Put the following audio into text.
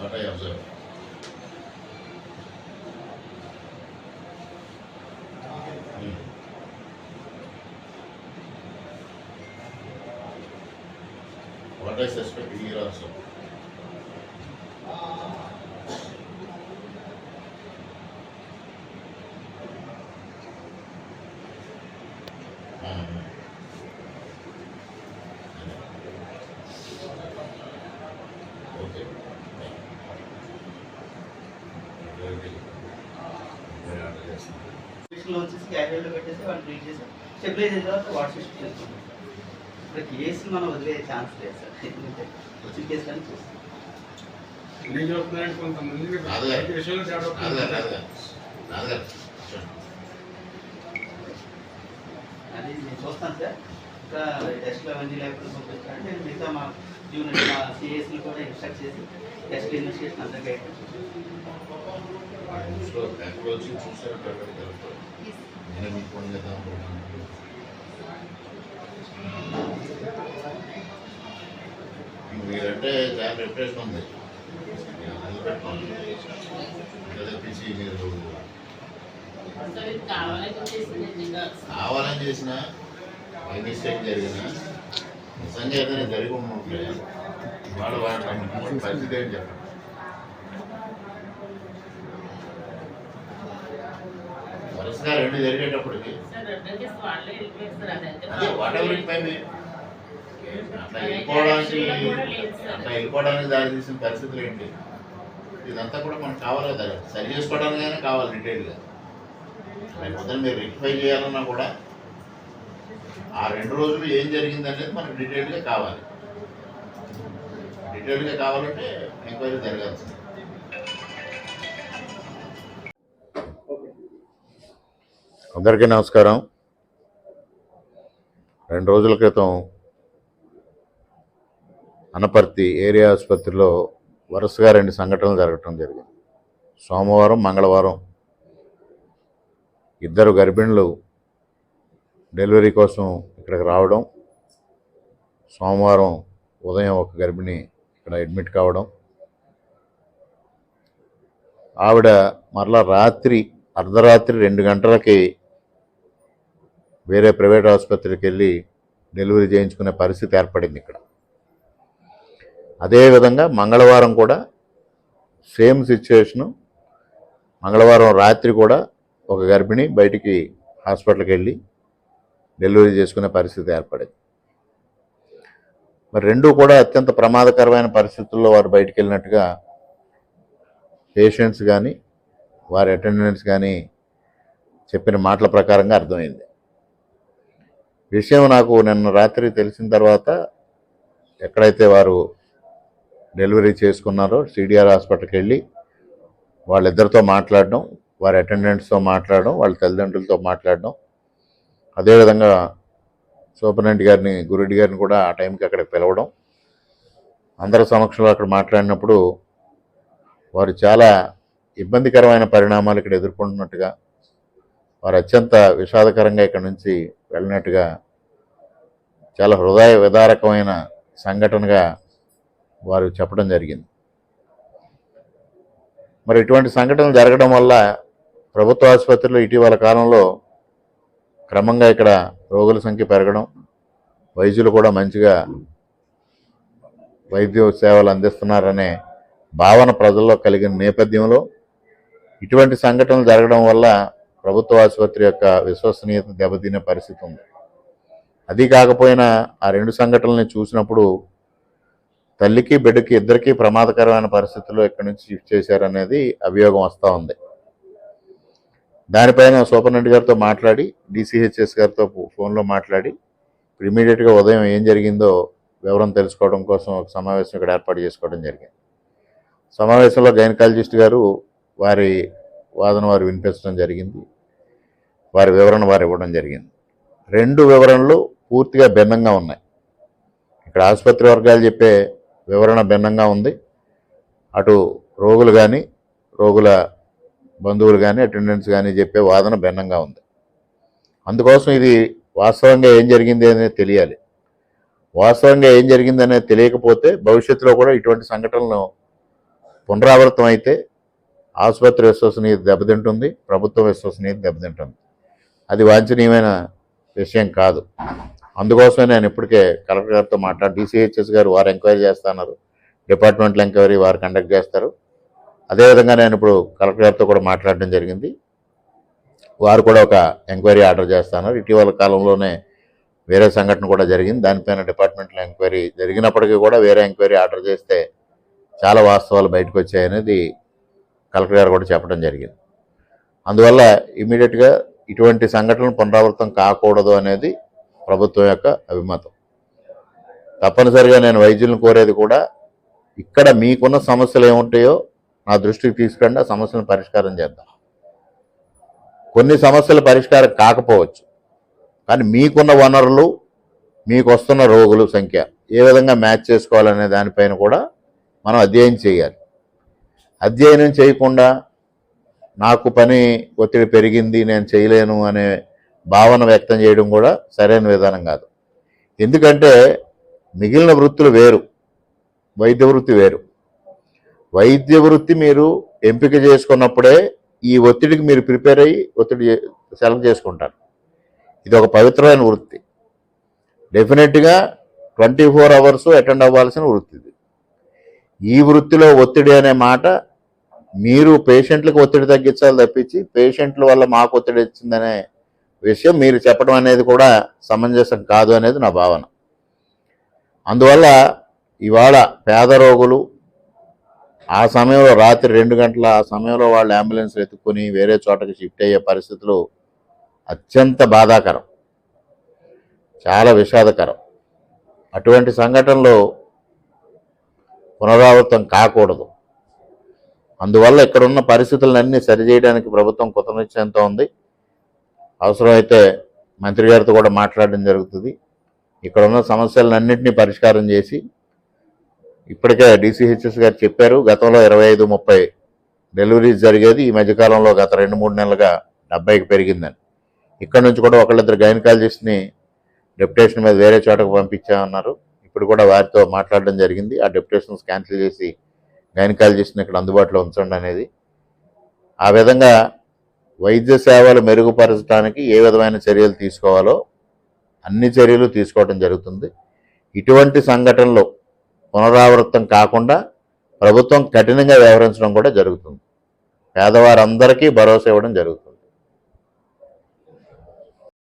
What I observe. Hmm. What I suspect here also. Hmm. Okay. లో వచ్చేసి క్యారియర్లో పెట్టేసి వాళ్ళు ట్రీట్ చేసి స్టెబిలైజ్ అయిన తర్వాత వాటర్ సిస్టమ్ చేసుకుంటాం ఇప్పుడు కేసు మనం వదిలే ఛాన్స్ లేదు సార్. ఎందుకంటే వచ్చిన కేసు కానీ చూస్తాం. అది నేను చూస్తాను సార్. ఇంకా టెస్ట్లు అవన్నీ లేకుండా పంపిస్తాను. నేను మిగతా మా జూనియర్ మా సిఎస్ని కూడా ఇన్స్ట్రక్ట్ చేసి టెస్ట్ ఇన్వెస్టిగేషన్ అంతా గైడ్. మీరంటే చాలా ప్రిపరేషన్ ఉంది. తెప్పించి మీరు కావాలని చేసింది కావాలని చేసిన మిస్టేక్ జరిగిన నిజంగా ఏదైనా జరిగి ఉంటే వాడు వాడి పరిస్థితి ఏంటి చెప్పండి. వరుసగా రెండు జరిగేటప్పటికి వాళ్ళే అట్లా వెళ్ళిపోవడానికి అట్లా వెళ్ళిపోవడానికి దారి తీసిన పరిస్థితులు ఏంటి? ఇదంతా కూడా మనకు కావాలి కదా. సరి చేసుకోవడానికైనా కావాలి డీటెయిల్గా రేపు పొద్దున మీరు రెక్టిఫై చేయాలన్నా కూడా ఆ రెండు రోజులు ఏం జరిగింది అనేది మనకు డీటెయిల్గా కావాలి. డీటెయిల్గా కావాలంటే ఎంక్వైరీ జరగాల్సింది. అందరికీ నమస్కారం. రెండు రోజుల క్రితం అనపర్తి ఏరియా ఆసుపత్రిలో వరుసగా రెండు సంఘటనలు జరగటం జరిగింది. సోమవారం మంగళవారం ఇద్దరు గర్భిణులు డెలివరీ కోసం ఇక్కడికి రావడం సోమవారం ఉదయం ఒక గర్భిణి ఇక్కడ అడ్మిట్ కావడం ఆవిడ మరలా రాత్రి అర్ధరాత్రి రెండు గంటలకి వేరే ప్రైవేట్ ఆసుపత్రికి వెళ్ళి డెలివరీ చేయించుకునే పరిస్థితి ఏర్పడింది ఇక్కడ. అదేవిధంగా మంగళవారం కూడా సేమ్ సిచ్యువేషను మంగళవారం రాత్రి కూడా ఒక గర్భిణి బయటికి హాస్పిటల్కి వెళ్ళి డెలివరీ చేసుకునే పరిస్థితి ఏర్పడింది. మరి రెండు కూడా అత్యంత ప్రమాదకరమైన పరిస్థితుల్లో వారు బయటికి వెళ్ళినట్టుగా పేషెంట్స్ కానీ వారి అటెండెంట్స్ కానీ చెప్పిన మాటల ప్రకారంగా అర్థమైంది. విషయం నాకు నిన్న రాత్రి తెలిసిన తర్వాత ఎక్కడైతే వారు డెలివరీ చేసుకున్నారో సిడిఆర్ హాస్పిటల్కి వెళ్ళి వాళ్ళిద్దరితో మాట్లాడడం వారి అటెండెంట్స్తో మాట్లాడడం వాళ్ళ తల్లిదండ్రులతో మాట్లాడడం అదేవిధంగా సూపరింటెండెంట్ గారిని గురెడ్డి గారిని కూడా ఆ టైంకి అక్కడికి పిలవడం. అందరి సమక్షంలో అక్కడ మాట్లాడినప్పుడు వారు చాలా ఇబ్బందికరమైన పరిణామాలు ఇక్కడ ఎదుర్కొంటున్నట్టుగా వారు అత్యంత విషాదకరంగా ఇక్కడ నుంచి వెళ్ళినట్టుగా చాలా హృదయ విదారకమైన సంఘటనగా వారు చెప్పడం జరిగింది. మరి ఇటువంటి సంఘటనలు జరగడం వల్ల ప్రభుత్వ ఆసుపత్రిలో ఇటీవల కాలంలో క్రమంగా ఇక్కడ రోగుల సంఖ్య పెరగడం వైద్యులు కూడా మంచిగా వైద్య సేవలు అందిస్తున్నారనే భావన ప్రజల్లో కలిగిన నేపథ్యంలో ఇటువంటి సంఘటనలు జరగడం వల్ల ప్రభుత్వ ఆసుపత్రి యొక్క విశ్వసనీయత దెబ్బతినే పరిస్థితి ఉంది. అది కాకపోయినా ఆ రెండు సంఘటనల్ని చూసినప్పుడు తల్లికి బిడ్డకి ఇద్దరికీ ప్రమాదకరమైన పరిస్థితుల్లో ఇక్కడి నుంచి షిఫ్ట్ చేశారనేది అభియోగం వస్తూ ఉంది. దానిపైన సూపరింటెండెంట్ గారితో మాట్లాడి డిసిహెచ్ఎస్ గారితో ఫోన్లో మాట్లాడి ఇప్పుడు ఇమీడియట్గా ఉదయం ఏం జరిగిందో వివరం తెలుసుకోవడం కోసం ఒక సమావేశం ఇక్కడ ఏర్పాటు చేసుకోవడం జరిగింది. సమావేశంలో గైనకాలజిస్ట్ గారు వారి వాదన వారు వినిపించడం జరిగింది. వారి వివరణ వారు ఇవ్వడం జరిగింది. రెండు వివరణలు పూర్తిగా భిన్నంగా ఉన్నాయి. ఇక్కడ ఆసుపత్రి వర్గాలు చెప్పే వివరణ భిన్నంగా ఉంది. అటు రోగులు కానీ రోగుల బంధువులు కానీ అటెండెన్స్ కానీ చెప్పే వాదన భిన్నంగా ఉంది. అందుకోసం ఇది వాస్తవంగా ఏం జరిగింది అనేది తెలియాలి. వాస్తవంగా ఏం జరిగింది అనేది తెలియకపోతే భవిష్యత్తులో కూడా ఇటువంటి సంఘటనలు పునరావృతం అయితే ఆసుపత్రి విశ్వసనీయత దెబ్బతింటుంది ప్రభుత్వ విశ్వసనీయత దెబ్బతింటుంది. అది వాంఛనీయమైన విషయం కాదు. అందుకోసమే నేను ఇప్పటికే కలెక్టర్ గారితో మాట్లాడి డిసిహెచ్ఎస్ గారు వారు ఎంక్వైరీ చేస్తున్నారు డిపార్ట్మెంట్లు ఎంక్వైరీ వారు కండక్ట్ చేస్తారు. అదేవిధంగా నేను ఇప్పుడు కలెక్టర్ గారితో కూడా మాట్లాడడం జరిగింది. వారు కూడా ఒక ఎంక్వైరీ ఆర్డర్ చేస్తున్నారు ఇటీవల కాలంలోనే వేరే సంఘటన కూడా జరిగింది. దానిపైన డిపార్ట్మెంట్లో ఎంక్వైరీ జరిగినప్పటికీ కూడా వేరే ఎంక్వైరీ ఆర్డర్ చేస్తే చాలా వాస్తవాలు బయటకు వచ్చాయనేది కలెక్టర్ గారు కూడా చెప్పడం జరిగింది. అందువల్ల ఇమీడియట్గా ఇటువంటి సంఘటనలు పునరావృతం కాకూడదు అనేది ప్రభుత్వం యొక్క అభిమతం. తప్పనిసరిగా నేను వైద్యులను కోరేది కూడా ఇక్కడ మీకున్న సమస్యలు ఏముంటాయో నా దృష్టికి తీసుకురండి ఆ సమస్యలను పరిష్కారం చేద్దాం. కొన్ని సమస్యలు పరిష్కారం కాకపోవచ్చు కానీ మీకున్న వనరులు మీకు వస్తున్న రోగుల సంఖ్య ఏ విధంగా మ్యాచ్ చేసుకోవాలనే దానిపైన కూడా మనం అధ్యయనం చేయాలి. అధ్యయనం చేయకుండా నాకు పని ఒత్తిడి పెరిగింది నేను చేయలేను అనే భావన వ్యక్తం చేయడం కూడా సరైన విధానం కాదు. ఎందుకంటే మిగిలిన వృత్తులు వేరు వైద్య వృత్తి వేరు. వైద్య వృత్తి మీరు ఎంపిక చేసుకున్నప్పుడే ఈ ఒత్తిడికి మీరు ప్రిపేర్ అయ్యి ఒత్తిడి సెలెక్ట్ చేసుకుంటారు. ఇది ఒక పవిత్రమైన వృత్తి. డెఫినెట్గా ట్వంటీ ఫోర్ అవర్స్ అటెండ్ అవ్వాల్సిన వృత్తి ఇది. ఈ వృత్తిలో ఒత్తిడి అనే మాట మీరు పేషెంట్లకు ఒత్తిడి తగ్గించాలి తప్పించి పేషెంట్ల వల్ల మాకు ఒత్తిడి వచ్చిందనే విషయం మీరు చెప్పడం అనేది కూడా సమంజసం కాదు అనేది నా భావన. అందువల్ల ఇవాళ పేద రోగులు ఆ సమయంలో రాత్రి రెండు గంటల ఆ సమయంలో వాళ్ళు అంబులెన్స్ ఎత్తుకొని వేరే చోటకి షిఫ్ట్ అయ్యే పరిస్థితులు అత్యంత బాధాకరం. చాలా విషాదకరం. అటువంటి సంఘటనలు పునరావృతం కాకూడదు. అందువల్ల ఇక్కడున్న పరిస్థితులన్నీ సరిచేయడానికి ప్రభుత్వం కృతనిశ్చయంతో ఉంది. అవసరమైతే మంత్రి గారితో కూడా మాట్లాడడం జరుగుతుంది. ఇక్కడ ఉన్న సమస్యలన్నింటినీ పరిష్కారం చేసి ఇప్పటికే డీసీహెచ్ఎస్ గారు చెప్పారు గతంలో ఇరవై ఐదు ముప్పై డెలివరీస్ జరిగేది ఈ మధ్యకాలంలో గత రెండు మూడు నెలలుగా డెబ్బైకి పెరిగిందని. ఇక్కడ నుంచి కూడా ఒకళ్ళిద్దరు గైనకాలజిస్ట్ని డెప్యుటేషన్ మీద వేరే చోటకు పంపించామన్నారు ఇప్పుడు కూడా వారితో మాట్లాడడం జరిగింది. ఆ డెప్యుటేషన్స్ క్యాన్సిల్ చేసి గైనకాలజిస్ట్ని ఇక్కడ అందుబాటులో ఉంచండి అనేది. ఆ విధంగా వైద్య సేవలు మెరుగుపరచడానికి ఏ విధమైన చర్యలు తీసుకోవాలో అన్ని చర్యలు తీసుకోవడం జరుగుతుంది. ఇటువంటి సంఘటనలు పునరావృతం కాకుండా ప్రభుత్వం కఠినంగా వ్యవహరించడం కూడా జరుగుతుంది. పేదవారందరికీ భరోసా ఇవ్వడం జరుగుతుంది.